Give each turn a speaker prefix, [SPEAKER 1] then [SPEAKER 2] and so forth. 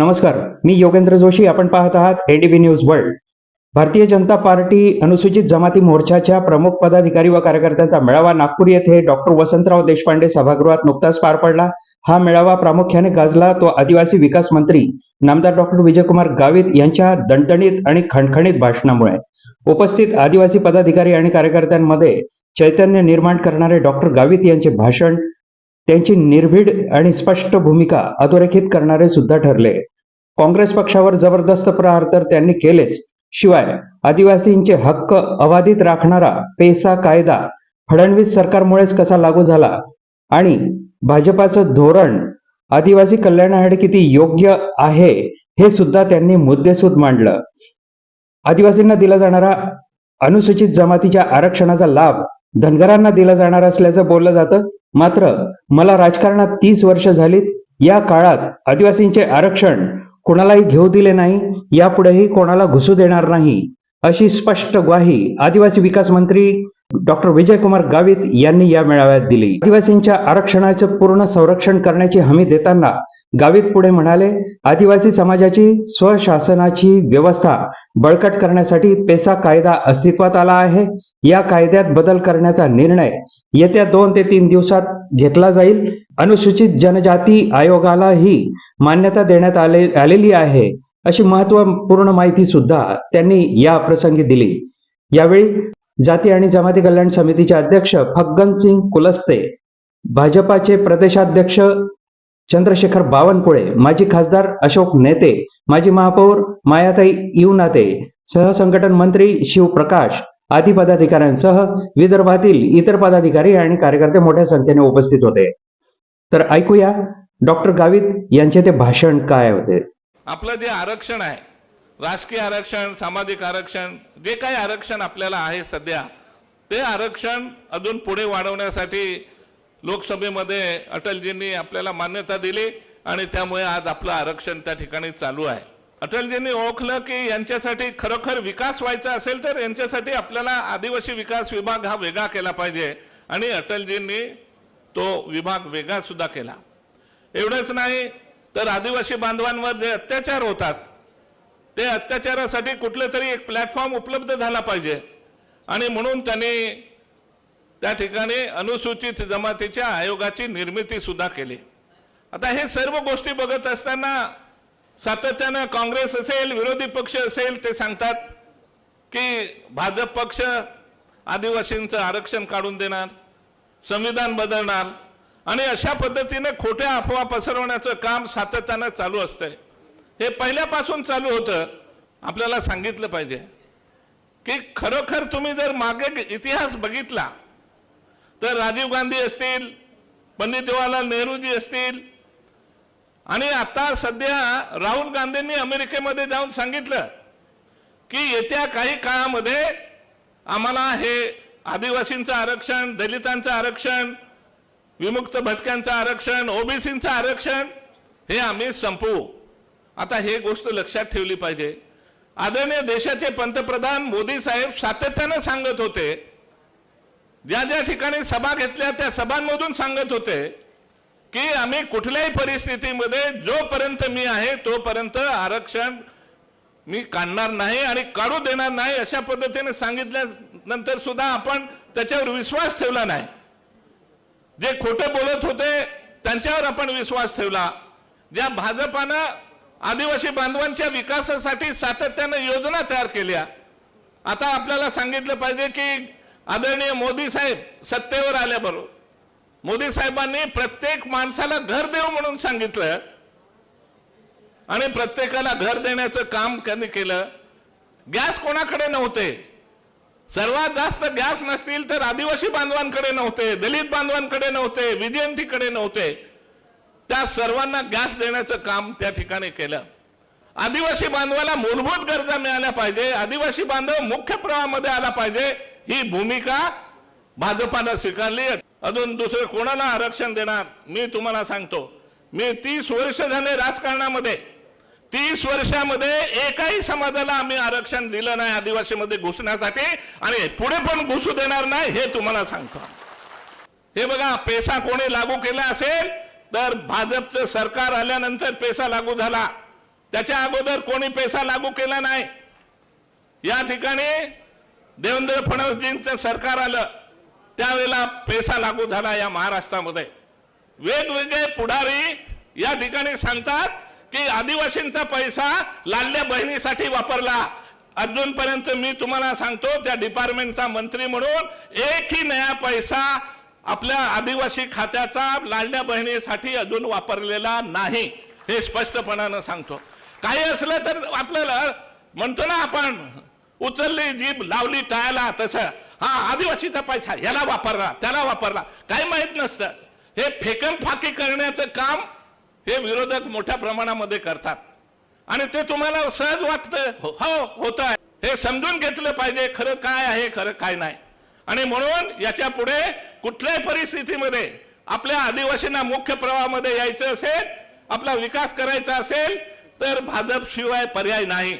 [SPEAKER 1] नमस्कार मी योगेंद्र जोशी आपण पाहत आहात ADB news world Bharatiya Janata party अनुसूचित जमाती मोर्चाच्या प्रमुख पदाधिकारी व कार्यकर्त्यांचा मेळावा नागपूर येथे डॉक्टर वसंतराव देशपांडे सभागृहात नुकताच पार पडला. हा मेळावा प्रामुख्याने गाजला तो आदिवासी विकास मंत्री नामदार डॉक्टर विजयकुमार गावित यांच्या दणदणीत आणि खणखणीत भाषणामुळे. उपस्थित आदिवासी पदाधिकारी आणि कार्यकर्त्यांमध्ये चैतन्य निर्माण करणारे डॉक्टर गावित यांचे भाषण त्यांची निर्भीड आणि स्पष्ट भूमिका अधोरेखित करणारे सुद्धा ठरले. काँग्रेस पक्षावर जबरदस्त प्रहार तर त्यांनी केलेच. शिवाय आदिवासींचे हक्क अबाधित राखणारा पेसा कायदा फडणवीस सरकारमुळेच कसा लागू झाला? आणि भाजपाचं धोरण आदिवासी कल्याणासाठी किती योग्य आहे हे सुद्धा त्यांनी मुद्देसूद मांडलं. आदिवासींना दिला जाणारा अनुसूचित जमातीच्या आरक्षणाचा लाभ धनगरांना दिला जाणार असल्याचं बोललं जातं. मात्र मला राजकारणात तीस वर्ष झालीत. या काळात आदिवासींचे आरक्षण कोणालाही घेऊ दिले नाही यापुढेही कोणाला घुसू देणार नाही अशी स्पष्ट ग्वाही आदिवासी विकास मंत्री डॉक्टर विजयकुमार गावित यांनी या मेळाव्यात दिली. आदिवासींच्या आरक्षणाचं पूर्ण संरक्षण करण्याची हमी देताना गावित पुढे म्हणाले आदिवासी समाजाची स्वशासनाची व्यवस्था बळकट करण्यासाठी पेसा कायदा अस्तित्वात आला आहे. या कायद्यात बदल करण्याचा निर्णय येत्या दोन ते तीन दिवसात घेतला जाईल. अनुसूचित जनजाती आयोगालाही मान्यता देण्यात आले आलेली आहे अशी महत्त्वपूर्ण माहिती सुद्धा त्यांनी या प्रसंगी दिली. यावेळी जाती आणि जमाती कल्याण समितीचे अध्यक्ष फग्गन सिंग कुलस्ते भाजपाचे प्रदेशाध्यक्ष चंद्रशेखर बावनकुळे माजी खासदार अशोक नेते माजी महापौर मायाताई इवनाते सहसंघटन मंत्री शिवप्रकाश आदी पदाधिकाऱ्यांसह विदर्भातील इतर पदाधिकारी आणि कार्यकर्ते मोठ्या संख्येने उपस्थित होते. तर ऐकूया डॉक्टर गावित यांचे ते भाषण काय होते?
[SPEAKER 2] आपलं जे आरक्षण आहे राजकीय आरक्षण सामाजिक आरक्षण जे काही आरक्षण आपल्याला आहे सध्या ते आरक्षण अजून पुढे वाढवण्यासाठी लोकसभेमध्ये अटलजींनी आपल्याला मान्यता दिली आणि त्यामुळे आज आपलं आरक्षण त्या ठिकाणी चालू आहे. अटलजींनी ओळखलं की यांच्यासाठी खरोखर विकास व्हायचा असेल तर यांच्यासाठी आपल्याला आदिवासी विकास विभाग हा वेगळा केला पाहिजे आणि अटलजींनी तो विभाग वेगळा सुद्धा केला. एवढंच नाही तर आदिवासी बांधवांवर जे अत्याचार होतात ते अत्याचारासाठी कुठलं तरी एक प्लॅटफॉर्म उपलब्ध झाला पाहिजे. आणि म्हणून त्यांनी त्या ठिकाणी अनुसूचित जमातीच्या आयोगाची निर्मिती सुद्धा केली. आता हे सर्व गोष्टी बघत असताना सातत्यानं काँग्रेस असेल विरोधी पक्ष असेल ते सांगतात की भाजप पक्ष आदिवासींचं आरक्षण काढून देणार संविधान बदलणार आणि अशा पद्धतीने खोट्या अफवा पसरवण्याचं काम सातत्यानं चालू असतंय. हे पहिल्यापासून चालू होतं आपल्याला सांगितलं पाहिजे. की खरोखर तुम्ही जर मागे इतिहास बघितला तर राजीव गांधी असतील पंडित जवाहरलाल नेहरूजी असतील आणि आता सध्या राहुल गांधींनी अमेरिकेमध्ये जाऊन सांगितलं की येत्या काही काळामध्ये आम्हाला हे आदिवासींचं आरक्षण दलितांचं आरक्षण विमुक्त भटक्यांचं आरक्षण ओबीसीचं आरक्षण हे आम्ही संपवू. आता हे गोष्ट लक्षात ठेवली पाहिजे. आदरणीय देशाचे पंतप्रधान मोदी साहेब सातत्यानं सांगत होते. ज्या ज्या ठिकाणी सभा घेतल्या त्या सभांमधून सांगत होते की आम्ही कुठल्याही परिस्थितीमध्ये जोपर्यंत मी आहे तोपर्यंत आरक्षण मी काढणार नाही आणि काढू देणार नाही अशा पद्धतीने सांगितल्यानंतर सुद्धा आपण त्याच्यावर विश्वास ठेवला नाही. जे खोटे बोलत होते त्यांच्यावर आपण विश्वास ठेवला. ज्या भाजपानं आदिवासी बांधवांच्या विकासासाठी सातत्यानं योजना तयार केल्या. आता आपल्याला सांगितलं पाहिजे की आदरणीय मोदी साहेब सत्तेवर आल्याबरोबर मोदी साहेबांनी प्रत्येक माणसाला घर देऊ म्हणून सांगितलं. आणि प्रत्येकाला घर देण्याचं काम त्यांनी केलं. गॅस कोणाकडे नव्हते? सर्वात जास्त गॅस नसतील तर आदिवासी बांधवांकडे नव्हते दलित बांधवांकडे नव्हते विजयंतीकडे नव्हते. त्या सर्वांना गॅस देण्याचं काम त्या ठिकाणी केलं. आदिवासी बांधवाला मूलभूत गरजा मिळाल्या पाहिजे आदिवासी बांधव मुख्य प्रवाहामध्ये आला पाहिजे ही भूमिका भाजपानं स्वीकारली. अजून दुसरे कोणाला आरक्षण देणार मी तुम्हाला सांगतो. मी तीस वर्ष झाले राजकारणामध्ये तीस वर्षामध्ये एकाही समाजाला आम्ही आरक्षण दिलं नाही आदिवासीमध्ये घुसण्यासाठी आणि पुढे पण घुसू देणार नाही हे तुम्हाला सांगतो हे बघा पेसा कोणी लागू केला असेल तर भाजपचं सरकार आल्यानंतर पेसा लागू झाला. त्याच्या अगोदर कोणी पैसा लागू केला नाही. या ठिकाणी देवेंद्र फडणवीसजींचं सरकार आलं. त्यावेळेला पैसा लागू झाला या महाराष्ट्रामध्ये. वेगवेगळे पुढारी या ठिकाणी सांगतात की आदिवासींचा पैसा लाडल्या बहिणीसाठी वापरला. अजूनपर्यंत मी तुम्हाला सांगतो त्या डिपार्टमेंटचा मंत्री म्हणून एकही नया पैसा आपल्या आदिवासी खात्याचा लाडल्या बहिणीसाठी अजून वापरलेला नाही हे स्पष्टपणानं सांगतो. काही असलं तर आपल्याला म्हणतो ना आपण उचलली जीभ लावली टाळायला तसं. हा आदिवासीचा पैसा याला वापरला त्याला वापरला. काही माहीत नसतं. हे फेकम फाकी करण्याचं काम हे विरोधक मोठ्या प्रमाणामध्ये करतात. आणि ते तुम्हाला सहज वाटतं. हो. हो, होत आहे हे समजून घेतलं पाहिजे खरं काय आहे खरं काय नाही. आणि म्हणून याच्यापुढे कुठल्याही परिस्थितीमध्ये आपल्या आदिवासींना मुख्य प्रवाहामध्ये यायचं असेल आपला विकास करायचा असेल तर भाजप शिवाय पर्याय नाही.